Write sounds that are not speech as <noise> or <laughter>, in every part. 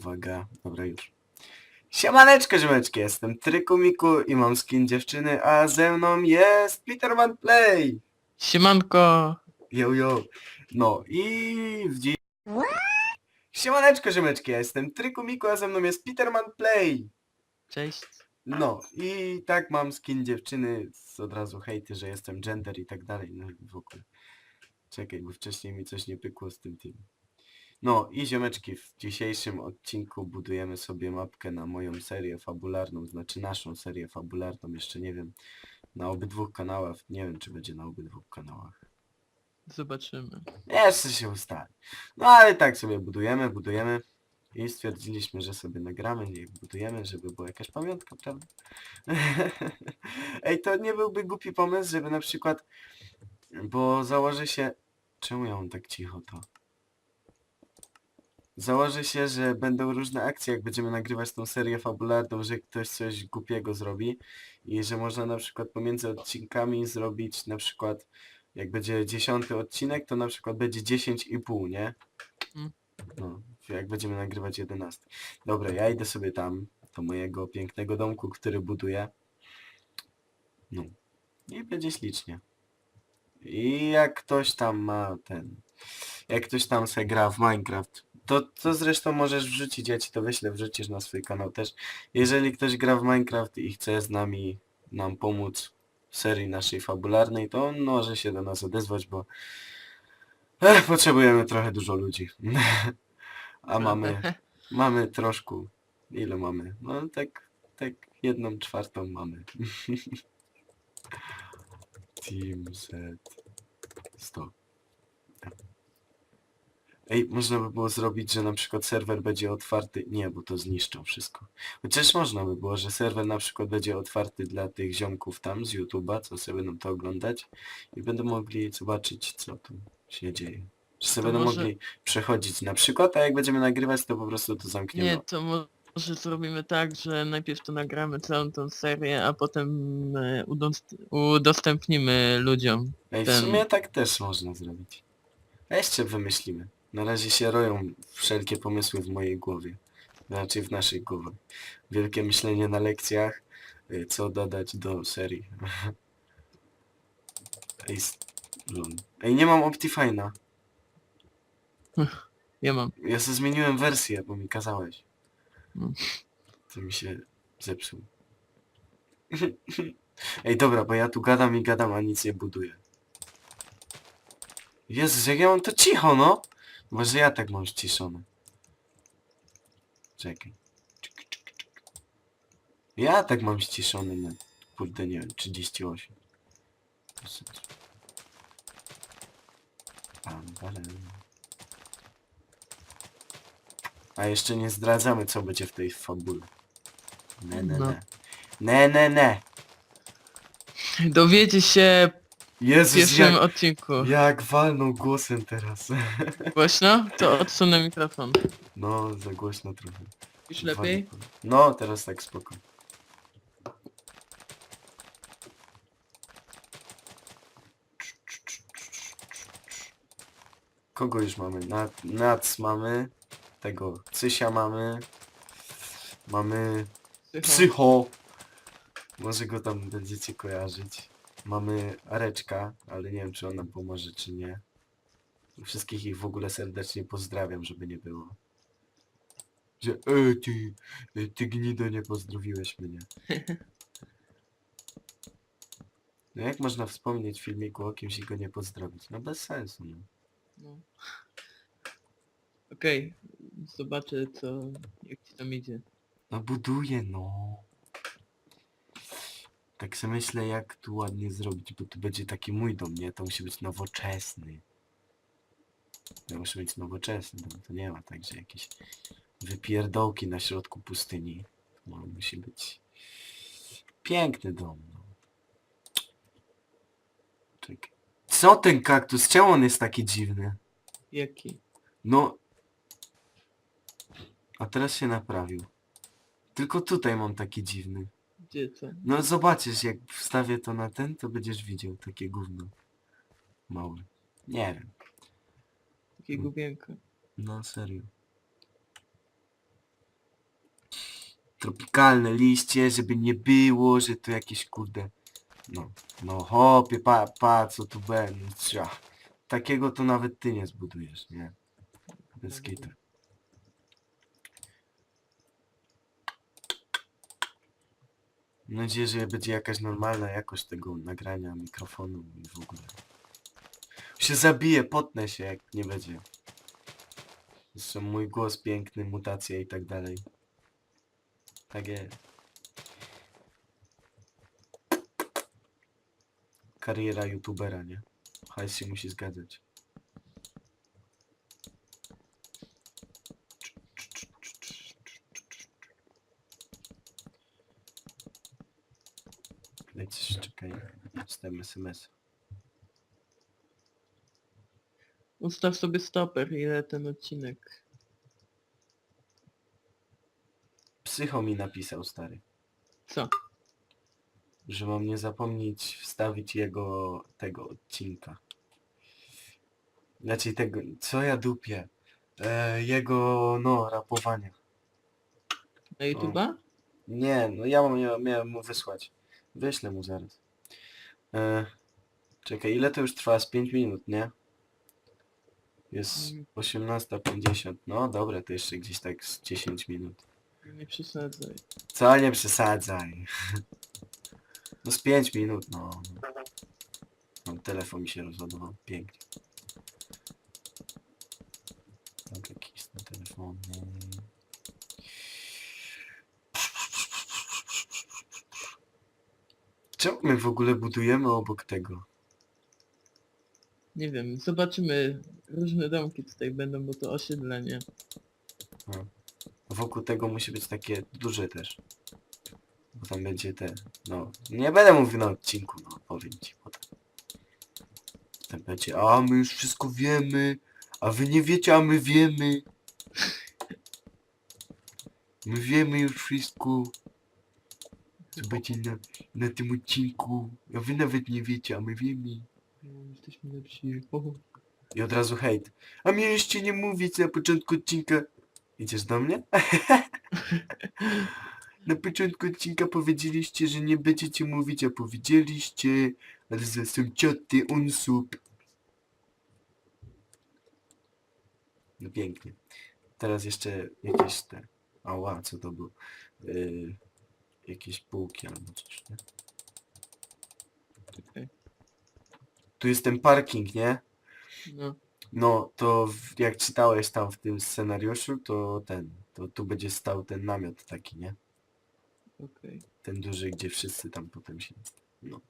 Uwaga, dobra już. Siemaneczko, ziomeczki, jestem Trykumiku i mam skin dziewczyny, a ze mną jest Peterman Play! Siemanko! Yo, yo. No i w dziś... Siemaneczko, ziomeczki, ja jestem Trykumiku, a ze mną jest Peterman Play! Cześć. No i tak mam skin dziewczyny, z od razu hejty, że jestem gender i tak dalej, no i w ogóle. Czekaj, bo wcześniej mi coś nie pykło z tym tym. No i ziomeczki, w dzisiejszym odcinku budujemy sobie mapkę na moją serię fabularną, znaczy naszą serię fabularną, jeszcze nie wiem, na obydwu kanałach, nie wiem czy będzie na obydwu kanałach. Zobaczymy. Jeszcze się ustali. No ale tak sobie budujemy, budujemy i stwierdziliśmy, że sobie nagramy, jak budujemy, żeby była jakaś pamiątka, prawda? <laughs> Ej, to nie byłby głupi pomysł, żeby na przykład, bo założy się... Czemu ja mam tak cicho to? Założy się, że będą różne akcje, jak będziemy nagrywać tą serię fabularną, że ktoś coś głupiego zrobi i że można na przykład pomiędzy odcinkami zrobić na przykład jak będzie dziesiąty odcinek, to na przykład będzie 10,5, nie? Mm. No, jak będziemy nagrywać 11. Dobra, ja idę sobie tam, do mojego pięknego domku, który buduję. No. I będzie ślicznie. I jak ktoś tam ma ten... Jak ktoś tam se gra w Minecraft, to, to zresztą możesz wrzucić, ja ci to wyślę, wrzucisz na swój kanał też. Jeżeli ktoś gra w Minecraft i chce z nami, nam pomóc w serii naszej fabularnej, to on może się do nas odezwać, bo Ech, potrzebujemy trochę dużo ludzi. <laughs> A mamy, <laughs> mamy troszkę. Ile mamy? No tak, tak jedną czwartą mamy. <laughs> Team set 100. Ej, można by było zrobić, że na przykład serwer będzie otwarty. Nie, bo to zniszczą wszystko. Chociaż można by było, że serwer na przykład będzie otwarty dla tych ziomków tam z YouTube'a, co sobie będą to oglądać i będą mogli zobaczyć, co tu się dzieje. Że sobie To będą może- mogli przechodzić na przykład, a jak będziemy nagrywać, to po prostu to zamkniemy. Nie, to może zrobimy tak, że najpierw to nagramy całą tą serię, a potem e, udostęp- udostępnimy ludziom. Ej, w ten- sumie tak też można zrobić. A jeszcze wymyślimy. Na razie się roją wszelkie pomysły w mojej głowie. Raczej w naszej głowie. Wielkie myślenie na lekcjach, y, co dodać do serii. Ej, s- lol. Ej, nie mam Optifine'a. Ja <laughs> mam. Ja sobie zmieniłem wersję, bo mi kazałeś. Mm. To mi się zepsuł. <laughs> Ej, dobra, bo ja tu gadam i gadam, a nic nie buduję. Jezus, jak ja mam to cicho, no! Może ja tak mam ściszone. Czekaj. Czyk, czyk, czyk. Ja tak mam ściszone na, kurde, nie wiem, 38. Pam, parem. A jeszcze nie zdradzamy, co będzie w tej fabule. Ne, ne, No. ne. Ne, ne, ne. Dowiecie się w Jezus, pierwszym jak, odcinku. jak walnął głosem teraz. <laughs> Głośno? To odsunę mikrofon. No, za głośno trochę. Już lepiej? No, teraz tak spoko. Kogo już mamy? Nad, Nac mamy. Tego Cysia mamy. Mamy Psycho. Psycho. Może go tam będziecie kojarzyć. Mamy Areczka, ale nie wiem czy on nam pomoże czy nie. Wszystkich ich w ogóle serdecznie pozdrawiam, żeby nie było. Że e, ty, e, ty gnido nie pozdrowiłeś mnie. <laughs> No jak można wspomnieć w filmiku o kimś i go nie pozdrowić? No bez sensu, no. No. Okej, zobaczę co, jak ci tam idzie. No buduję, no. Tak sobie myślę, jak tu ładnie zrobić, bo tu będzie taki mój dom, nie? To musi być nowoczesny. To musi być nowoczesny dom, to nie ma tak, że jakieś wypierdołki na środku pustyni. No, musi być piękny dom, no. Czekaj. Co ten kaktus? Czemu on jest taki dziwny? Jaki? No. A teraz się naprawił. Tylko tutaj mam taki dziwny. Gdzie to? No zobaczysz, jak wstawię to na ten, to będziesz widział takie gówno. Małe. Nie wiem. Jakie gubienko. No serio. tropikalne liście, żeby nie było, że to jakieś kurde... No, no hopie, pa, pa, co tu będzie. Takiego to nawet ty nie zbudujesz, nie? Bez kitu. Mam nadzieję, że będzie jakaś normalna jakość tego nagrania, mikrofonu i w ogóle. Się zabiję, potnę się jak nie będzie. Zresztą mój głos piękny, mutacja i tak dalej. Tak jest. Kariera youtubera, nie? Hajs się musi zgadzać. Lecisz, czekaj. Dostałem SMS. Ustaw sobie stoper, ile ten odcinek. Psycho mi napisał, stary. Co? że mam nie zapomnieć wstawić jego tego odcinka. Znaczy tego, co ja dupię? E, jego, no, rapowania. Na YouTube'a? Nie, no ja mam, ja miałem mu wysłać. Wyślę mu zaraz. E, czekaj, ile to już trwa? Z 5 minut, nie? Jest Mm. 18.50. No dobra, to jeszcze gdzieś tak z 10 minut. Nie przesadzaj. Co nie przesadzaj. <laughs> No z 5 minut, no. no. Telefon mi się rozładował. Pięknie. Dobra, kis na telefon. Czemu my w ogóle budujemy obok tego? Nie wiem, zobaczymy. Różne domki tutaj będą, bo to osiedlenie. Wokół tego musi być takie duże też. Bo tam będzie te... No, nie będę mówił na odcinku, no powiem ci potem. Tam będzie, a my już wszystko wiemy, a wy nie wiecie, a my wiemy. My wiemy już wszystko. Co będzie na, na tym odcinku. A wy nawet nie wiecie, a my wiemy. Jesteśmy lepsi. O, I od razu hejt. A mieliście nie mówić na początku odcinka. Idziesz do mnie? <laughs> na początku odcinka powiedzieliście, że nie będziecie mówić, a powiedzieliście, ale za są cioty unsub. No pięknie. Teraz jeszcze jakieś te... Ała, co to było? Yy, jakieś półki albo coś, nie? Tu jest ten parking, nie? No, No, to w, jak czytałeś tam w tym scenariuszu, to ten, to tu będzie stał ten namiot taki, nie? okej. Ten duży, gdzie wszyscy tam potem się... No.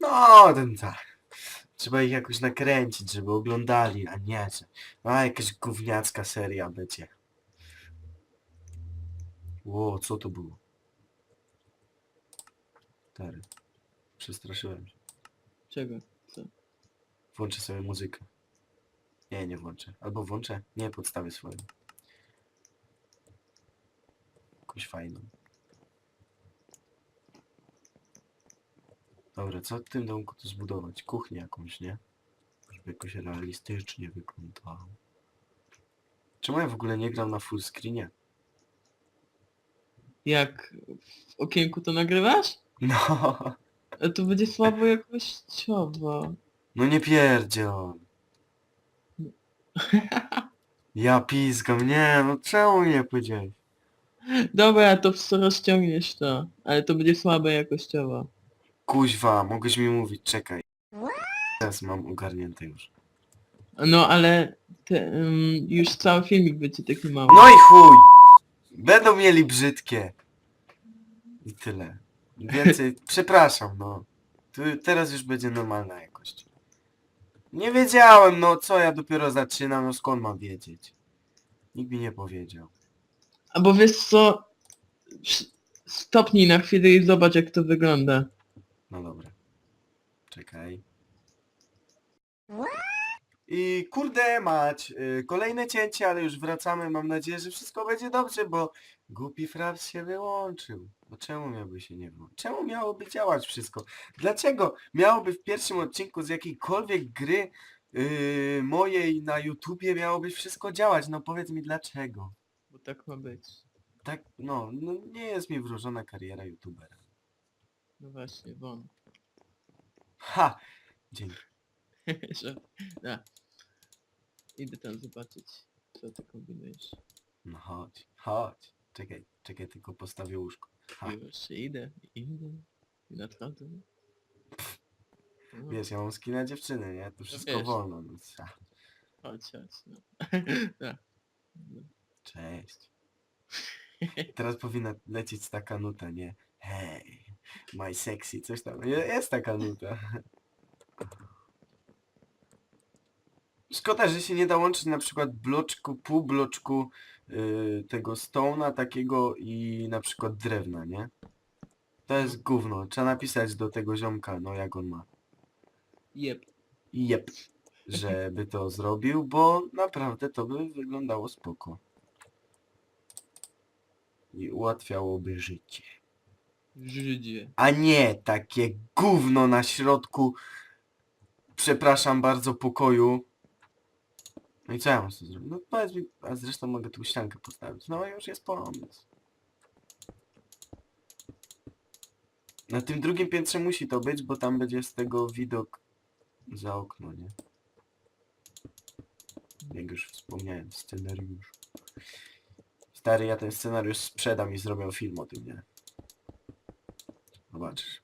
No, ten tak. Trzeba ich jakoś nakręcić, żeby oglądali, a nie, że... A, jakaś gówniacka seria będzie. Ło, co to było? Stary. Przestraszyłem się. Czego? Co? Włączę sobie muzykę. Nie, nie włączę. Albo włączę. Nie, podstawię swoją. Jakąś fajną. Dobra, co w tym domku tu zbudować? Kuchnię jakąś, nie? Żeby jakoś realistycznie wyglądało. Czemu ja w ogóle nie gram na full screenie? Jak w okienku to nagrywasz? No, A to będzie słabo jakościowo. no nie pierdziel. Ja pizgam, nie, no czemu nie powiedziałeś? Dobra, to w- rozciągniesz to. Ale to będzie słabe jakościowo. Kuźwa, mogłeś mi mówić, czekaj. Teraz mam ogarnięte już. No ale te, ym, już cały filmik będzie taki mały. No i chuj! Będą mieli brzydkie. I tyle. Więcej, <laughs> przepraszam, no. Tu, teraz już będzie normalna jakość. Nie wiedziałem, no co ja dopiero zaczynam, no skąd mam wiedzieć? Nikt mi nie powiedział. Albo wiesz co? Sz- Stopnij na chwilę i zobacz jak to wygląda. No dobra. Czekaj. I kurde mać, y, kolejne cięcie, ale już wracamy. Mam nadzieję, że wszystko będzie dobrze, bo głupi fraps się wyłączył. No czemu miałby się nie wyłączyć? Czemu miałoby działać wszystko? Dlaczego miałoby w pierwszym odcinku z jakiejkolwiek gry yy, mojej na YouTubie miałoby wszystko działać? No powiedz mi dlaczego. Bo tak ma być. tak, no, no nie jest mi wróżona kariera youtubera. No właśnie, won. Ha! Dzięki. <laughs> Że... Da. Idę tam zobaczyć, co ty kombinujesz. No chodź, chodź. Czekaj, czekaj, tylko postawię łóżko. Ha. Już idę, idę. I nadchodzę. No, Wiesz, ja mam skina dziewczyny, nie? To wszystko wiesz. wolno. No, ha. Chodź, chodź. No. No. <laughs> Cześć. Teraz powinna lecieć taka nuta, nie? Hej, my sexy, coś tam. Je- Jest taka nuta. Szkoda, że się nie da łączyć na przykład bloczku, pół bloczku yy, tego stone'a takiego i na przykład drewna, nie? To jest gówno. Trzeba napisać do tego ziomka, no jak on ma. Jep. Jep, żeby to zrobił, bo naprawdę to by wyglądało spoko. I ułatwiałoby życie. Żydzie. A nie takie gówno na środku, przepraszam bardzo, pokoju. No i co ja mam z tym zrobić? No powiedz mi, a zresztą mogę tu ściankę postawić. No już jest pomysł. Na tym drugim piętrze musi to być, bo tam będzie z tego widok za okno, nie? Jak już wspomniałem, scenariusz. Stary, ja ten scenariusz sprzedam i zrobię film o tym, nie? Zobaczysz.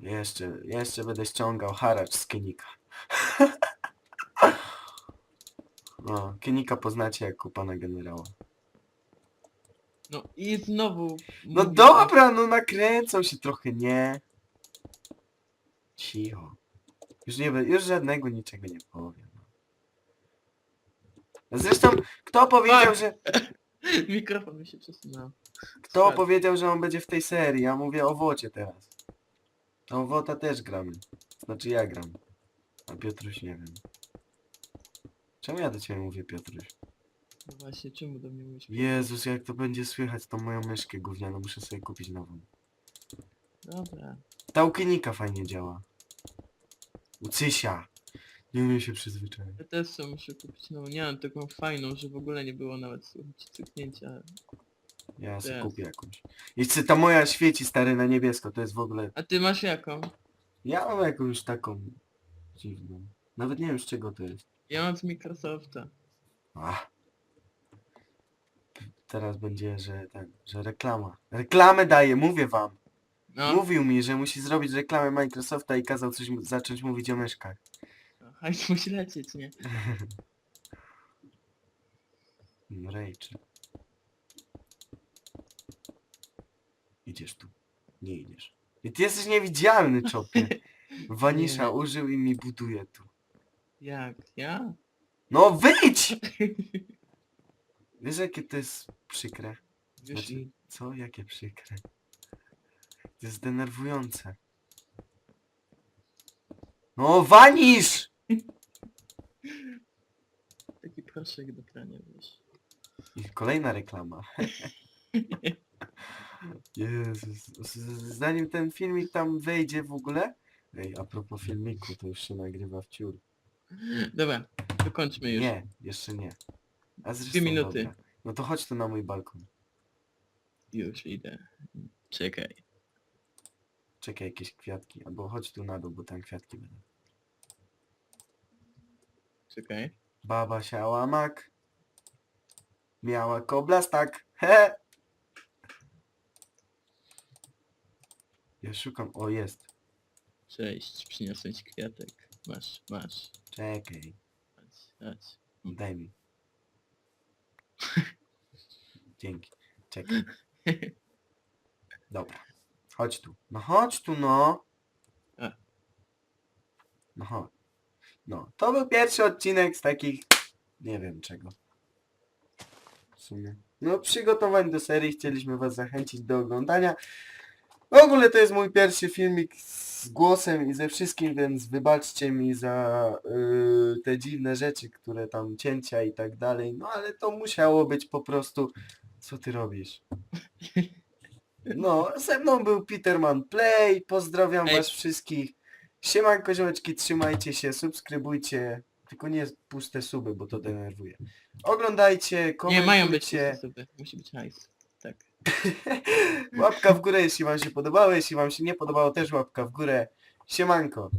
Jeszcze, jeszcze będę ściągał haracz z Kenika. <laughs> No, Kenika poznacie jako pana generała. No i znowu... No mówię, dobra, no nakręcą się trochę, nie? Cicho. Już nie be- już żadnego niczego nie powiem. no. Zresztą, kto powiedział, że... <laughs> Mikrofon mi się przesunął. Kto Spadł. powiedział, że on będzie w tej serii? Ja mówię o Wocie teraz. A o Wota też gramy. Znaczy ja gram. A Piotruś nie wiem. Czemu ja do ciebie mówię Piotruś? No właśnie, czemu do mnie mówisz? Jezus, jak to będzie słychać tą moją myszkę gównianą, muszę sobie kupić nową. Dobra. Ta u Kenika fajnie działa. U Cysia. Nie umiem się przyzwyczaić. Ja też sobie muszę kupić nową. Nie mam taką fajną, że w ogóle nie było nawet słychać cyknięcia. Ja sobie Teraz. kupię jakąś. I chcę, ta moja świeci stary na niebiesko, to jest w ogóle... A ty masz jaką? Ja mam jakąś taką dziwną. Nawet nie wiem z czego to jest. Ja mam z Microsofta. Ach. Teraz będzie, że ten, że reklama. Reklamę daje, mówię wam. No, Mówił mi, że musi zrobić reklamę Microsofta i kazał coś mu- zacząć mówić o myszkach. no hajs musi lecieć, nie? <laughs> No, Rachel. Idziesz tu. Nie idziesz. I ty jesteś niewidzialny, czopie. <laughs> Wanisza użył i mi buduje tu. Jak? Ja? No wyjdź! Wiesz jakie to jest przykre? Wiesz Znaczy- i... Co? Jakie przykre? To jest denerwujące. No wanisz! Taki proszek do prania, wiesz. I kolejna reklama. <laughs> Jezus. z- z- Zanim ten filmik tam wejdzie w ogóle... Ej, a propos filmiku, to już się nagrywa w ciur. <laughs> Dobra, dokończmy już. Nie, jeszcze nie. A zresztą, Dwie minuty. Dobra. No to chodź tu na mój balkon. Już idę. Czekaj. Czekaj, jakieś kwiatki. Albo chodź tu na dół, bo tam kwiatki będą. Czekaj. Baba siała mak. Miała koblastak. He! Ja szukam. O, jest. Cześć, przyniosłem ci kwiatek. Masz, masz. Czekaj. Chodź, chodź. Daj mi. <laughs> Dzięki. Czekaj. <laughs> Dobra. Chodź tu. No chodź tu, no. No chodź. No, to był pierwszy odcinek z takich... Nie wiem czego. W sumie. No, przygotowań do serii. Chcieliśmy was zachęcić do oglądania. W ogóle to jest mój pierwszy filmik z głosem i ze wszystkim, więc wybaczcie mi za yy, te dziwne rzeczy, które tam cięcia i tak dalej. No ale to musiało być po prostu... Co ty robisz? No, ze mną był Peterman Play. Pozdrawiam Ej. was wszystkich. Siemanko ziomeczki, trzymajcie się, subskrybujcie. Tylko nie puste suby, bo to denerwuje. Oglądajcie, Nie, mają być sposoby. Musi być hajs. Tak. <laughs> Łapka w górę, jeśli wam się podobało. Jeśli wam się nie podobało, też łapka w górę. Siemanko.